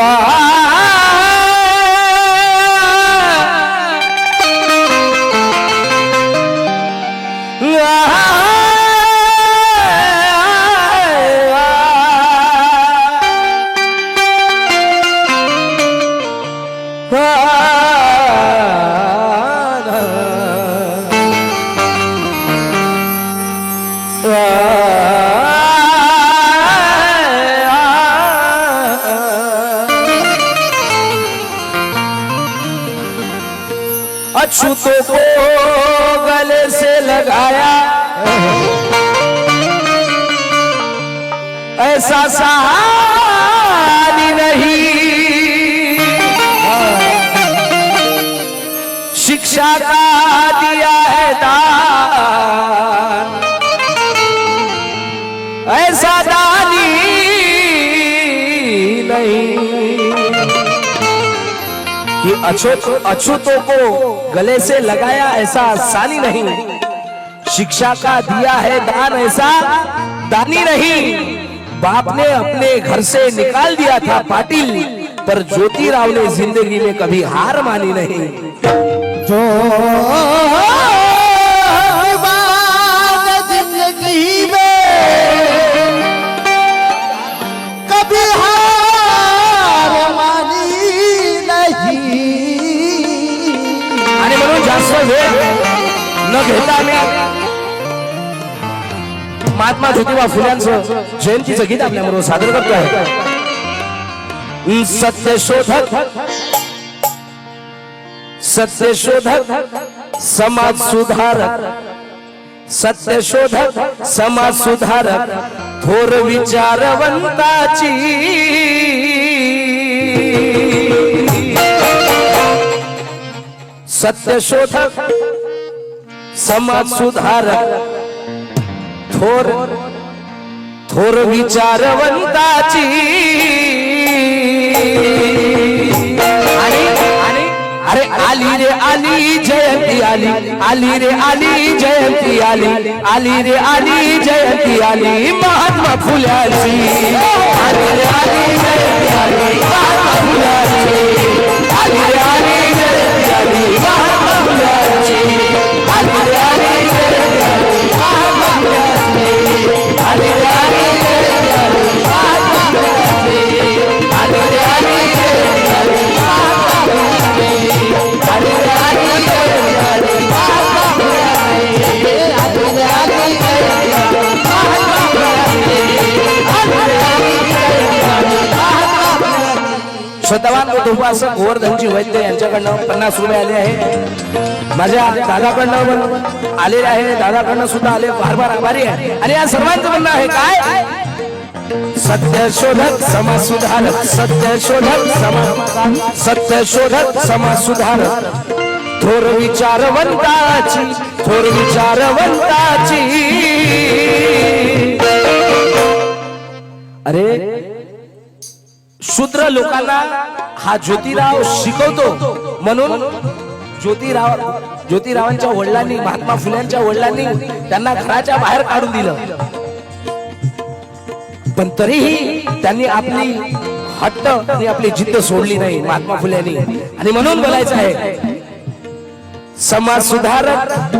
Ah. अछूतों को गले से लगाया। ऐसा सहानी नहीं। शिक्षा का अछूत अछूतों को गले से लगाया ऐसा आसानी नहीं। शिक्षा का दिया है दान ऐसा दानी नहीं। बाप ने अपने घर से निकाल दिया था पाटिल, पर ज्योति राव ने ज़िंदगी में कभी हार मानी नहीं। जो घेतला आम्ही महात्मा ज्योतिबा फुल्यांचं जयंतीचं गीत आपल्याबरोबर सादर करतो आहे सत्य शोधक सत्य शोधक समाज सुधारक. सत्य शोधक समाज सुधारक थोर विचारवंताची. सत्य शोधक समाज सुधारक। थोर थोर विचारवंताची अरे आली रे आली, जयंती आली आली रे आली, जयंती आली आली रे आली, जयंती आली, महात्मा फुल्याची। आली रे आली, जयंती आली, महात्मा फुल्याची। फुल्याची स्वतःवान उपासक गोवर्धनजी वैद्य यांच्याकडनं पन्नास रुपये आले आहे. माझ्या दादाकडनं पण आलेले आहे. दादाकडनं सुद्धा आले. फार फार आभारी आहे. आणि या सर्वांचं म्हणणं आहे काय? सत्य शोधक समाज सत्य शोधक समा सत्य शोधक समाज थोर विचारवंताची थोर विचारवंताची. शूद्र लोकांना हा ज्योतिराव शिकवतो. म्हणून ज्योतिराव ज्योतिरावांच्या वडिलांनी महात्मा फुल्यांच्या वडिलांनी त्यांना घराच्या बाहेर काढून दिलं. पण तरीही त्यांनी आपली हट्ट आणि आपली जिद्द सोडली नाही महात्मा फुल्यांनी. आणि म्हणून बोलायचं आहे समाज सुधारक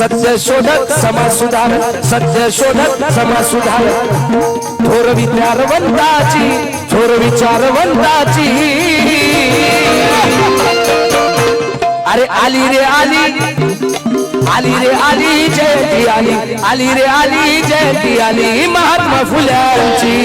सत्य शोधक समाज सुधारक सत्य शोधक समाज सुधार. थोर विचारवंताची थोर विचारवंताची अरे आली रे आली. आली रे आली जयंती आली. आली रे आली जयंती आली महात्मा फुल्यांची.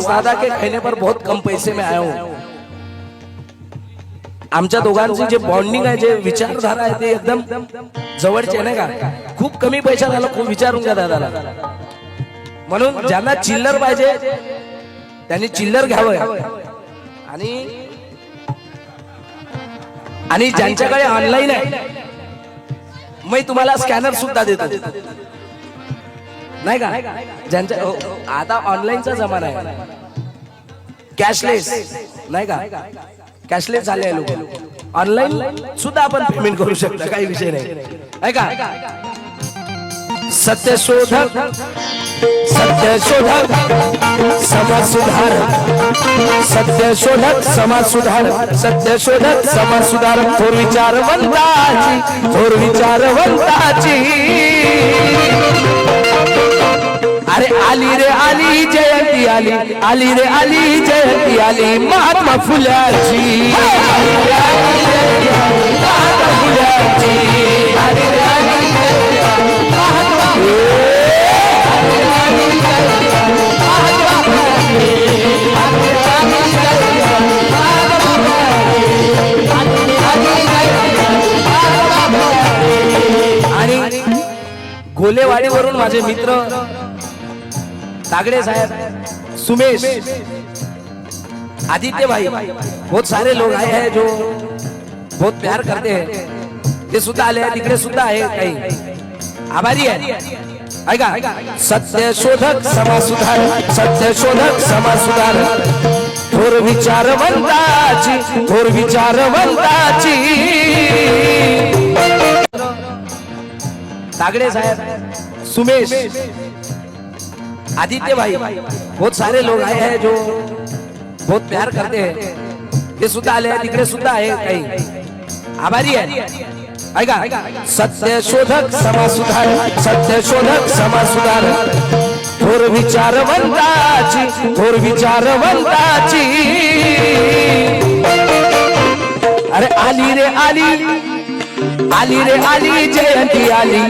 लुहास दादा के कहने पर बहुत कम पैसे में आया हूँ। आमच्या दोघांची जे बॉन्डिंग आहे जे विचारधारा आहे ते एकदम जवळचे नाही का? खूप कमी पैशात आलं खूप विचारून घ्या दादाला. म्हणून ज्यांना चिल्लर पाहिजे त्यांनी चिल्लर घ्यावं. आणि आणि ज्यांच्याकडे ऑनलाईन आहे मी तुम्हाला स्कॅनर सुद्धा देतो. नाही का? ज्यांच्या आता ऑनलाईनचा जमाना आहे. कॅशलेस नाही का? कॅशलेस झाले लोक. ऑनलाईन सुद्धा आपण पेमेंट करू शकता काही विषय नाही. का? सत्य शोधक सत्य शोधक समाज सुधारक सत्य शोधक समाज सुधारक सत्य शोधक समाज सुधारक थोर विचारवंताची थोर विचारवंताची. अरे आली रे आली जयंती आली. आली रे आली जयंती आली. महात्मा फुल्याची आली आली, महात्मा फुल्याची आणि घोलेवाडीवरून माझे मित्र तागडे साहेब सुमेश आदित्य भाई बहुत सारे लोग आए हैं जो बहुत प्यार करते हैं। ते सुद्धा आले आहेत तिकडे सुद्धा आहे काही। आभारी आहे। ऐका सत्य शोधक समाज सुधार सत्य शोधक समाज सुधार थोर विचारवंताची थोर विचारवंताची। तागडे साहेब सुमेश आदित्य भाई बहुत सारे लोग आए हैं जो बहुत प्यार करते हैं। ते सुद्धा आले आहेत तिकडे सुद्धा आहे काही। आभारी आहे। ऐका सत्य शोधक समाज सुधार सत्य शोधक समाज सुधार। थोर विचारवंताची थोर विचारवंताची। अरे आली रे आली आली रे आली जयंती आली।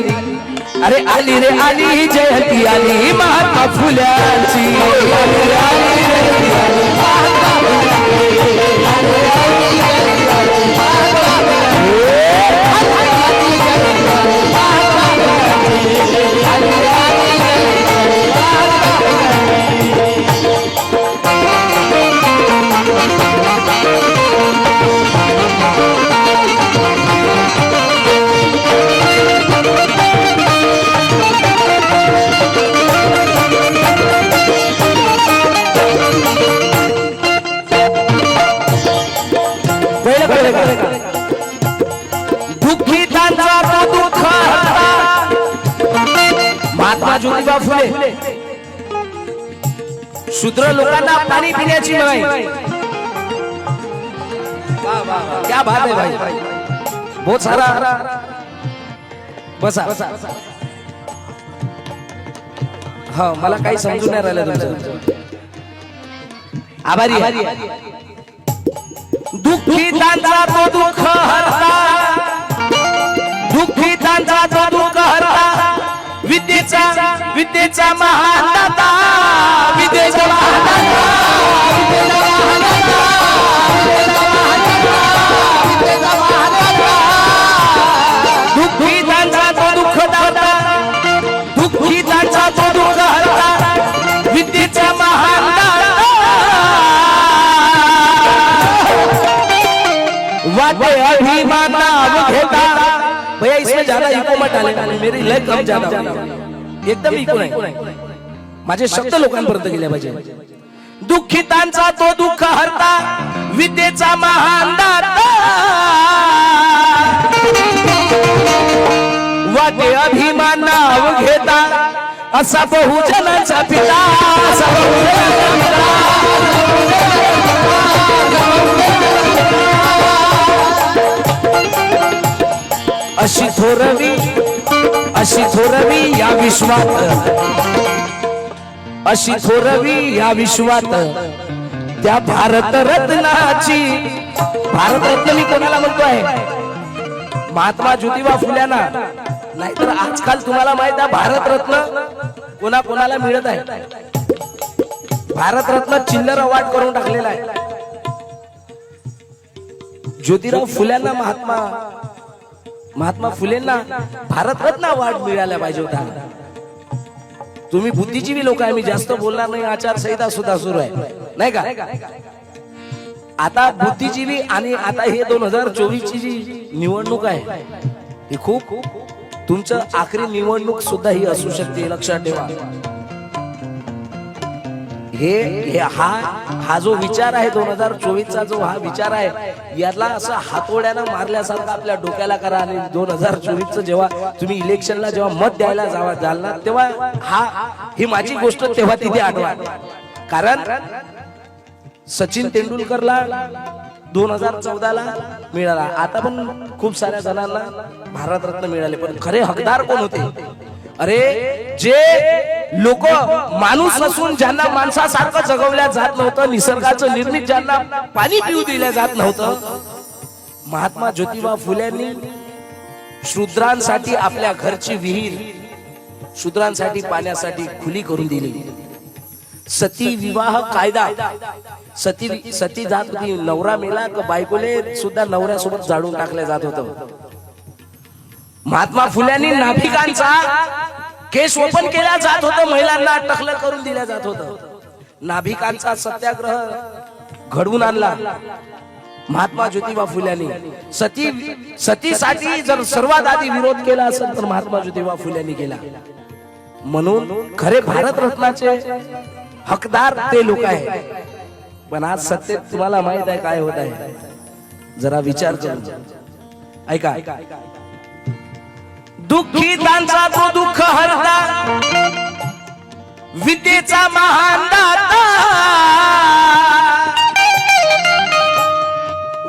अरे आली रे आली जयंती आली महात्मा फुल्याची. ज्योतिबा फुले. शूद्र लोकांना पाणी पिण्याची नाही क्या बात है भाई. बहुत सारा बसा. हा मला काही समजून नाही राहिलं तुमचं. आभारी दुःखी तो दुःख महान दाता. वाटे अभिमान घेता. भैया इसमें ज्यादा इको मत डाले मेरी लय कम ज्यादा एकदम इको नाही माझे शब्द लोकांपर्यंत गेले पाहिजे. दुःखितांचा तो दुःख हरता विद्येचा महान दाता. वाटे अभिमान नाव घेता असा बहुजनाचा पिता. असा अशी थोरवी अशी थोरवी या विश्वात. अशी थोरवी या विश्वात. त्या भारत रत्नाची भारत रत्न मी कोणाला म्हणतोय महात्मा ज्योतिबा फुल्यांना. नाहीतर आजकाल तुम्हाला माहीत आहे भारत रत्न कोणा कोणाला मिळत आहे? भारतरत्न चिल्लर अवॉर्ड करून टाकलेला आहे. ज्योतिराव फुल्यांना महात्मा महात्मा फुलेंना भारतरत्न अवॉर्ड मिळाला पाहिजे होता तुम्ही बुद्धिजीवी लोक आहे मी जास्त बोलणार नाही आचारसंहिता सुद्धा सुरू आहे. नाही का? आता बुद्धिजीवी आणि आता हे दोन हजार चोवीस ची जी निवडणूक आहे ही खूप तुमचं आखरी निवडणूक सुद्धा ही असू शकते लक्षात ठेवा. हे हा हा जो विचार आहे दोन हजार चोवीसचा जो हा विचार आहे याला असं हातोड्यानं मारल्यासारखं आपल्या डोक्याला करा आणि दोन हजार चोवीसचं जेव्हा तुम्ही इलेक्शनला जेव्हा मत द्यायला जावा जाल ना तेव्हा हा ही माझी गोष्ट तेव्हा तिथे आठवा. कारण सचिन तेंडुलकरला दोन हजार चौदाला मिळाला. आता पण खूप साऱ्या जणांना भारतरत्न मिळाले पण खरे हकदार कोण होते? अरे जे लोक माणूस नसून ज्यांना माणसासारखं जगवल्या जात नव्हतं निसर्गाचं निर्मित ज्यांना पाणी पिऊ दिल्या जात नव्हतं महात्मा ज्योतिबा फुल्यांनी शूद्रांसाठी आपल्या घरची विहीर शूद्रांसाठी पाण्यासाठी खुली करून दिली. सती विवाह कायदा. सती सती जात होती नवरा मेला का बायकोले सुद्धा नवऱ्यासोबत जाळून टाकलं जात होतं. महात्मा फुल्यांनी नाभिकांचा केस ओपन केला जात होतं महिलांना टकलं करून दिल्या जात होतं. नाभिकांचा सत्याग्रह घडवून आणला. महात्मा ज्योतिबा फुल्यांनी. सती सतीसाठी जर सर्वात आधी विरोध केला असेल तर महात्मा ज्योतिबा फुल्यांनी केला. म्हणून खरे भारत रत्नाचे हकदार ते लोक आहेत. पण आज सत्तेत तुम्हाला माहीत आहे काय होत आहे? जरा विचार ऐका. दुःखितांचा तो दुःख हरता. विद्येचा महान दाता.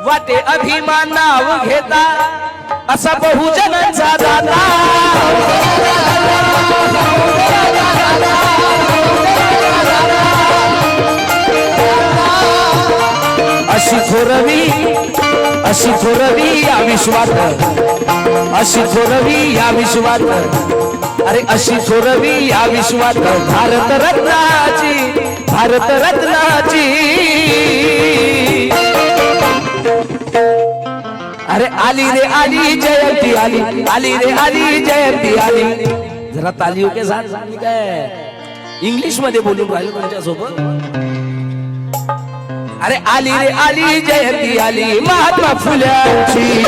वाटे अभिमान नाव घेता असा बहुजनांचा दाता. अशी थोरवी अशी थोरवी या विश्वात. अशी थोरवी या विश्वात. अरे अशी थोरवी या विश्वात. भारत रत्नाची भारत रत्नाची. अरे आली रे आली जयंती आली. आली रे आली जयंती आली. जरा ताली ओके साथ काय? इंग्लिशमध्ये बोलून राहिलो तुमच्यासोबत. अरे आली रे आली जयंती आली. महात्मा फुल्याची.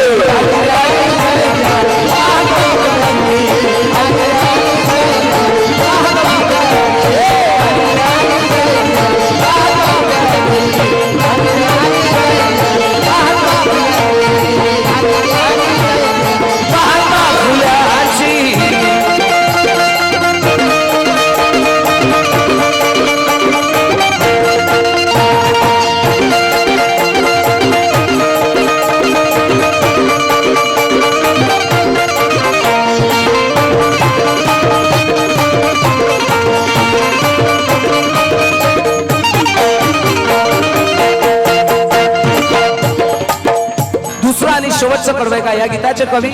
कवी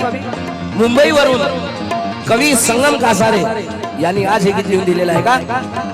मुंबईवरून कवी संगम कासारे यांनी आज हे गीत लिहून दिलेलं आहे का?